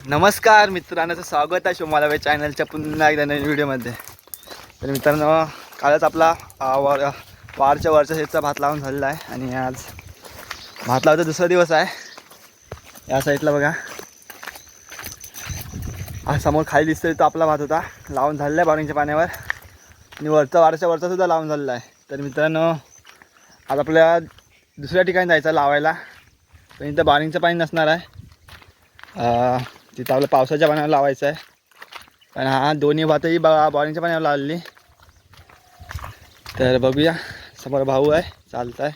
नमस्कार मित्रांनो स्वागत आहे शोमालावे चॅनलच्या पुन्हा एकदा नवीन व्हिडिओमध्ये. तर मित्रांनो कालच आपला अ, वर वारच्या वरच्या शेतचा भात लावून झालेला आहे आणि आज भात लावायचा दुसरा दिवस आहे. या साईडला बघा. आज समोर खाली दिसतोय तो आपला भात होता. लावून झालेला आहे बारिंगच्या पाण्यावर. आणि वरचा वारच्या वरचासुद्धा लावून झालेला आहे. तर मित्रांनो आज आपल्या दुसऱ्या ठिकाणी जायचं लावायला. पण इथं बारिंगचं पाणी नसणार आहे. तिथं आपलं पावसाच्या पाण्यावर लावायचं आहे. पण हा दोन्ही भातही बा बॉलिंगच्या पाण्यावर लावलेली तर बघूया समोर भाऊ आहे चालत आहे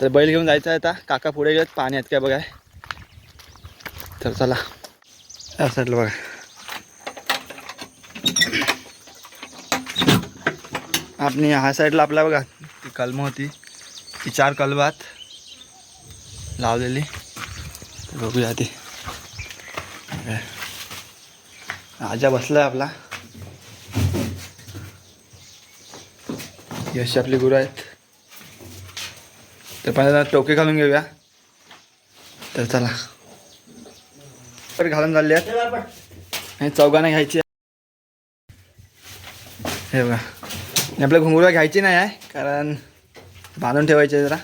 तर बैल घेऊन जायचं आहे आता. काका पुढे गेलेत पाणी आहेत काय बघाय. तर चला. या साईडला बघा. आपण ह्या साईडला आपल्या बघा. ती कलम होती. ती चार कलबात लावलेली. बघूया ती. राजा बसलाय आपला. यश आपले गुरु आहेत. तर पहिल्यांदा टोके घालून घेऊया. तर चला. तर घालून चालले आहेत. आणि चौघांना घ्यायची हे बघा. आपल्या घुंगुरा घ्यायची नाही आहे कारण बांधून ठेवायचे आहे जरा.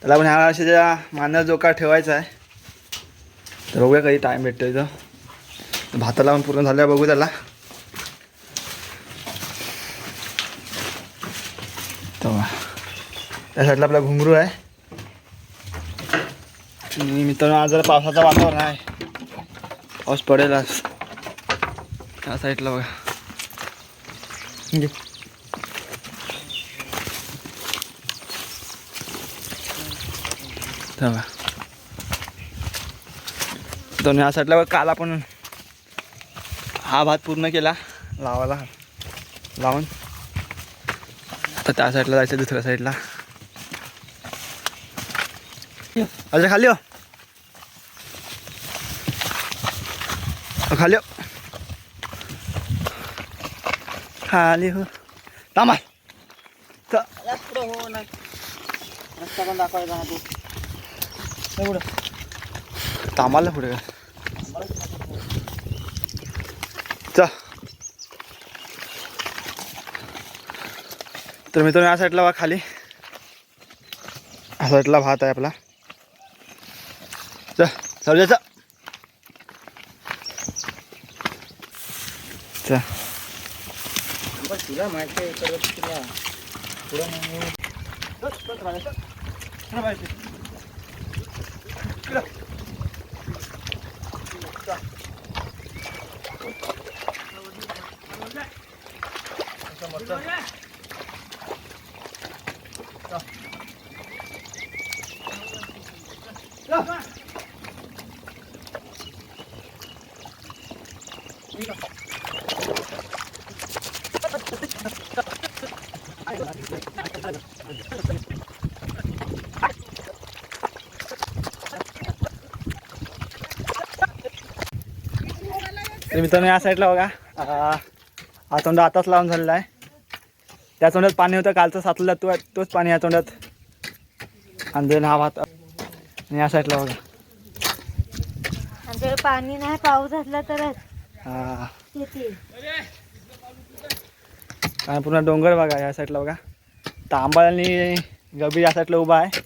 त्याला पण ह्या वर्षाच्या मानव जोकार ठेवायचा आहे. तर बघूया कधी टाईम भेटतो इथं भाताला पण पूर्ण झाल्या बघू त्याला. तेव्हा. त्या साईडला आपला घुंगरू आहे. आणि मित्रांनो आज जरा पावसाचं वातावरण आहे. पाऊस पडेल आज. त्या साईडला बघा. घे. तेव्हा. दोन या साईडला बघ काल आपण हा भात पूर्ण केला. लावायला. लावून. आता त्या साईडला जायचं दुसऱ्या साईडला. अजय खाली हो? खाली हो? खाली हो. थांबा च- हो ना रस्ता पण दाखवायचा हा तू. एवढं. थांबायला पुढे. तर मित्रांनो या साईडला बघा खाली. या साईडला भात आहे आपला. चल सर्जाचा चा तुला माहिती आहे तर मित्रांनो या साईडला बघा. हा तोंड आताच लावून झालेला आहे. त्या तोंडात पाणी होतं कालचं साचलेलं तो तोच पाणी या तोंडात. आणि then हा भात. आणि या साईडला बघा. आमच्याकडे पाणी नाही पाऊस असला तरच. हा. आणि पूर्ण डोंगर बघा या साईडला बघा. तांबळ आणि गबी या साईडला उभा आहे.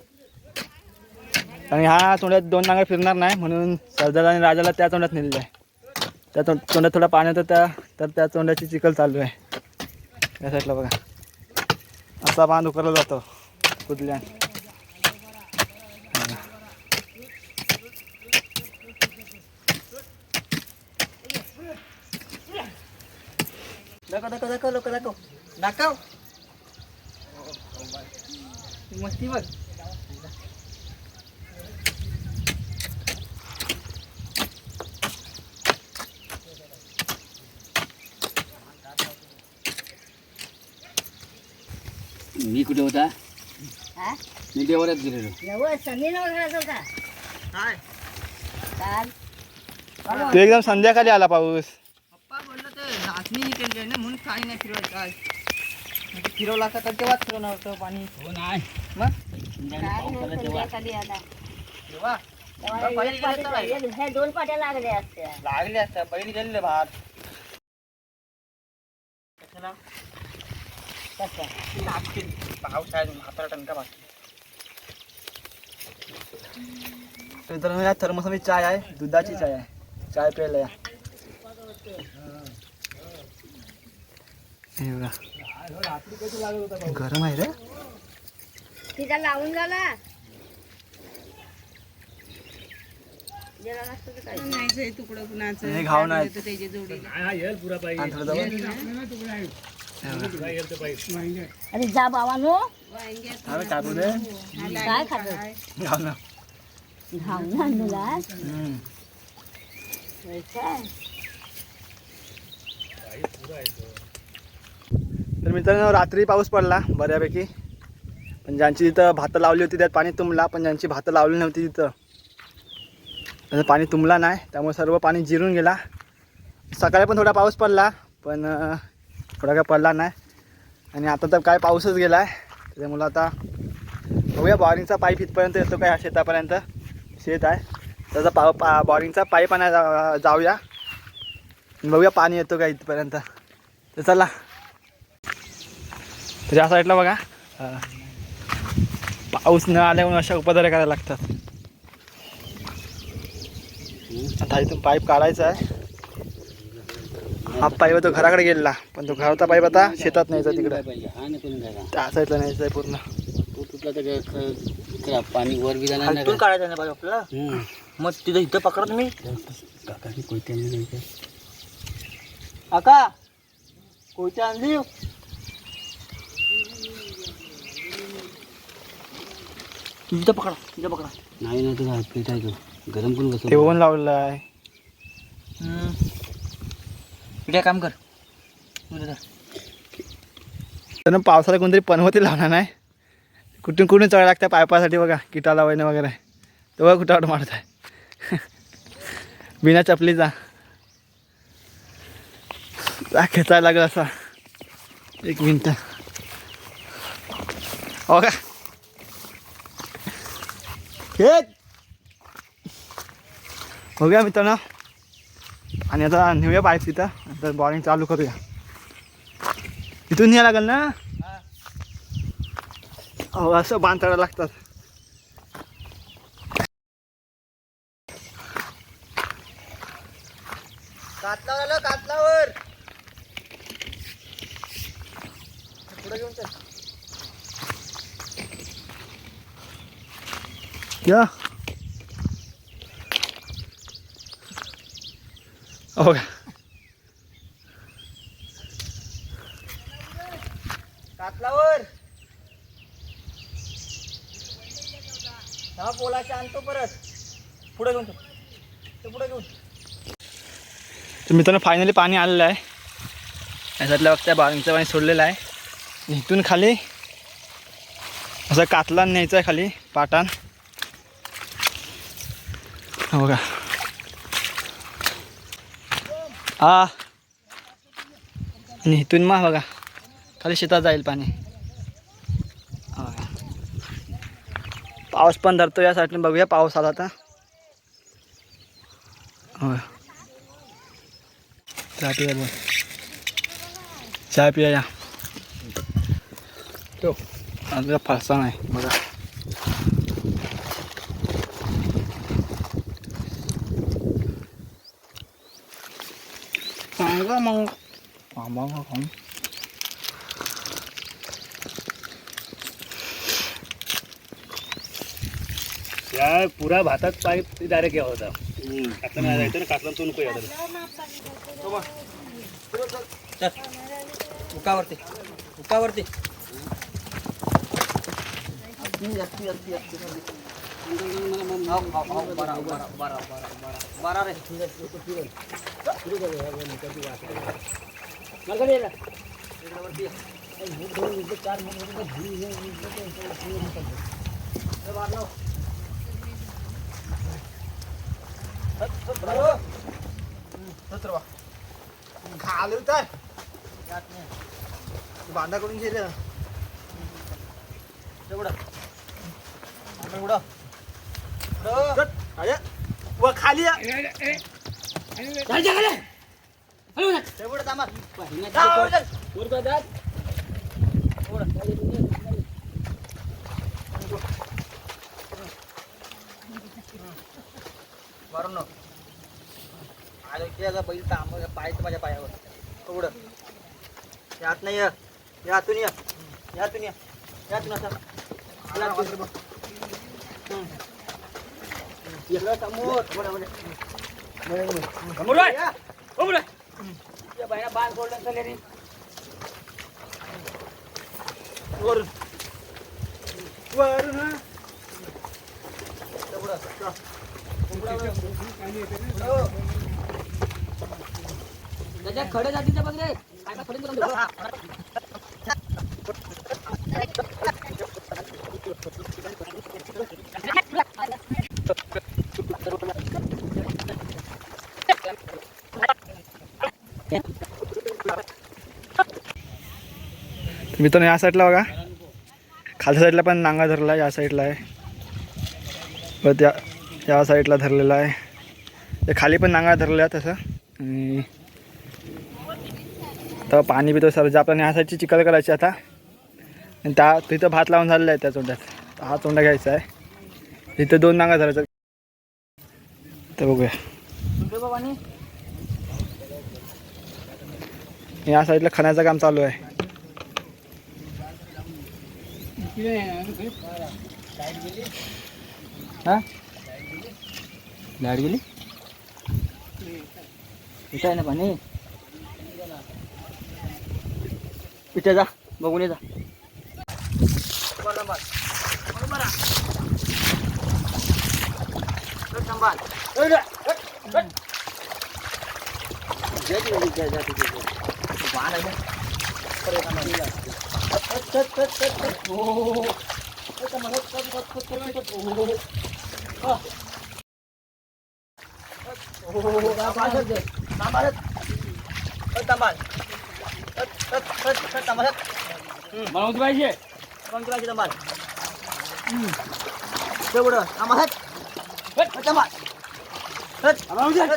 आणि हा तोंडात दोन नांगर फिरणार नाही म्हणून सरदार आणि राजाला त्या तोंडात नेलेलं आहे. त्या तोंड तोंडात थोडा पाणी होतं त्या तर त्या तोंडाची चिखल चालू आहे. या साईडला बघा. असा बांध उकरला जातो कुदल्या दाखव दाखव दाखव लोक दाखव दाखव. मस्ती बघ. मी कुठे होता. हा? मी देवरात गेलेलो. होता काय? काल? ते एकदम संध्याकाळी आला पाऊस. पप्पा बोललं ते नाचणी केली आहे ना म्हणून काही नाही फिरवायचं काय. म्हणजे फिरवला असता तर तेव्हाच फिरवणार होतं पाणी. हो नाही मग? काय नाही संध्याकाळी आला. तेव्हा? पहिले गेले तर राहिले. ह्या दोन पाट्या लागल्या असत्या. लागले असत्या पहिली गेलेले भात. कशाला? लागतील भात मित्रांनो या थर्मसमध्ये चाय आहे दुधाची चाय आहे. चाय प्यायला या. हे गरम आहे रे. तिचा लावून झाला. हे घाव नाही. अरे जा काय बोलू काय खातो घाव ना. काय? तर मित्रांनो रात्री पाऊस पडला बऱ्यापैकी. पण ज्यांची तिथं भातं लावली होती त्यात पाणी तुंबला पण ज्यांची भातं लावली नव्हती तिथं त्याचं पाणी तुंबला नाही. त्यामुळे सर्व पाणी जिरून गेला. सकाळी पण थोडा पाऊस पडला पण थोडा काय पडला नाही. आणि आता तर काय पाऊसच गेला आहे त्याच्यामुळं आता बघूया बॉरिंगचा पाईप इथपर्यंत येतो काय ह्या शेतापर्यंत. शेत आहे. त्याचा पा पा बॉरिंगचा पाईप आणा जा- जाऊया. बघूया पाणी येतो का इथपर्यंत. तर चला. तर या साईडला बघा. पाऊस न आल्यामुळे अशा उपचार करायला लागतात. आता इथून पाईप काढायचा आहे. हा पाईप तो घराकडे गेलेला. पण तो घराचा पाईप आता शेतात न्यायचा तिकडे त्या साईडला न्यायचा आहे पूर्ण. पाणी वर बी खालतून काढायचं नाही पाईप आपल्याला? मग तिथं इथं पकडा तुम्ही. आका कोयत्या आणली तिथं पकडा तिथं पकडा. नाही ना तुझा पीठ आहे तो. गरम पण कसं ठेवून लावलेलं आहे. इकडे काम कर. त्यानं पावसाला कोणतरी पनवती लावणार नाही. कुठून कुठून चढ लागतं पायपासाठी बघा किटा लावायनं वगैरे. तो बघा कुठं मारत आहे बिना चपलीचा जा. खेचायला लागला असा. एक मिनट. हो का? खेच. हो गया मित्रांनो? आणि आता नेऊया पाईप तिथं. नंतर बॉलिंग चालू करूया. इथून या लागेल ना? हो असं बांधायला लागतात. कातला झालं कातलावर पुढे घेऊन चल. या. हो. का कातलावर. हा पोलाच्या आणतो परत. पुढे घेऊन ते पुढे घेऊन. तर मित्रांनो फायनली पाणी आलेलं आहे. याच्यातल्या बघता बाळींचं पाणी सोडलेलं आहे. इथून खाली असं कातला न्यायचं आहे खाली पाटान. हो का हा आणि इथून मग बघा. खाली शेतात जाईल पाणी. पाऊस पण धरतो या साईडने बघूया पाऊस आला आता हो. चहा पिया बोल. चहा पिया या. तो. आता फारसा नाही. बघा. सांगा मग मामा खाऊन या पुरा भातात पाईप डायरेक्ट या होता. कातला नाही जायचं ना कातला तो नको यायला उकावरती. उकावरती. बारा रे खाली उतर बांधा करून गेलं तेवढं उडं अरे व खाली या. तेवढं थांबा. वरून नको. आलं की याचा बैल तांब पायचं माझ्या पायावर. तेवढं यात नाही या. यातून या. यातून या. यातून असं यातून. हम्म. बाण सोडलं चालले रे वरून. वरून त्याच्या खडे जातीचा बघ रे काय खडे मित्रांनो या साईडला बघा. खालच्या साईडला पण नांगा धरला आहे या साईडला आहे. परत या या साईडला धरलेला आहे. ते खाली पण नांगा धरलेला तसं आणि तर पाणी पितो सर जे आपण ह्या साईडची चिखल करायची आता. आणि त्या तिथं भात लावून झालेला आहे त्या चोंड्यात हा चोंडा घ्यायचा आहे. तिथं दोन नांगा धरायचा तर बघूया बाबानी या साईडला खणाचं काम चालू आहे. हा? लाइट गेली? इथं आहे ना पाणी? इथे जा बघून ये जा. ขวาเลยไหมก็เลยทำแบบนี้เลยเฮ้ยเฮ้ยเฮ้ยเฮ้ยโอ้โหเฮ้ยทำมาเฮ้ยเฮ้ยเฮ้ยเฮ้ยโอ้โหโอ้โหตามมาเฮ้ยตามมาเฮ้ยเฮ้ยตามมาเฮ้ยเฮ้ยเฮ้ยเฮ้ยตามมาเฮ้ยมาลงที่ไหนเชี่ยมาลงที่ไหนเชี่ยตามมาอืมเจ้าบุตรตามมาเฮ้ยเฮ้ยตามมาเฮ้ยมาลงที่ไหน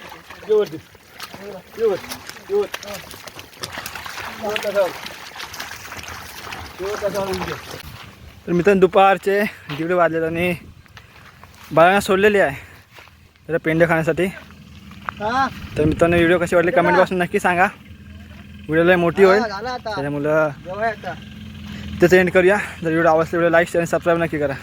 व्यवस्थित. तर मित्रांनो दुपारचे दीड वाजलेत आणि बाळांना सोडलेली आहे. त्याला पेंडे खाण्यासाठी. तर मित्रांनो व्हिडिओ कशी वाटली कमेंट बॉक्समध्ये नक्की सांगा. व्हिडिओला मोठी होईल. त्याच्यामुळं त्याचं एंड करूया. जर व्हिडिओ आवडला व्हिडिओ लाईक शेअर आणि सबस्क्राईब नक्की करा.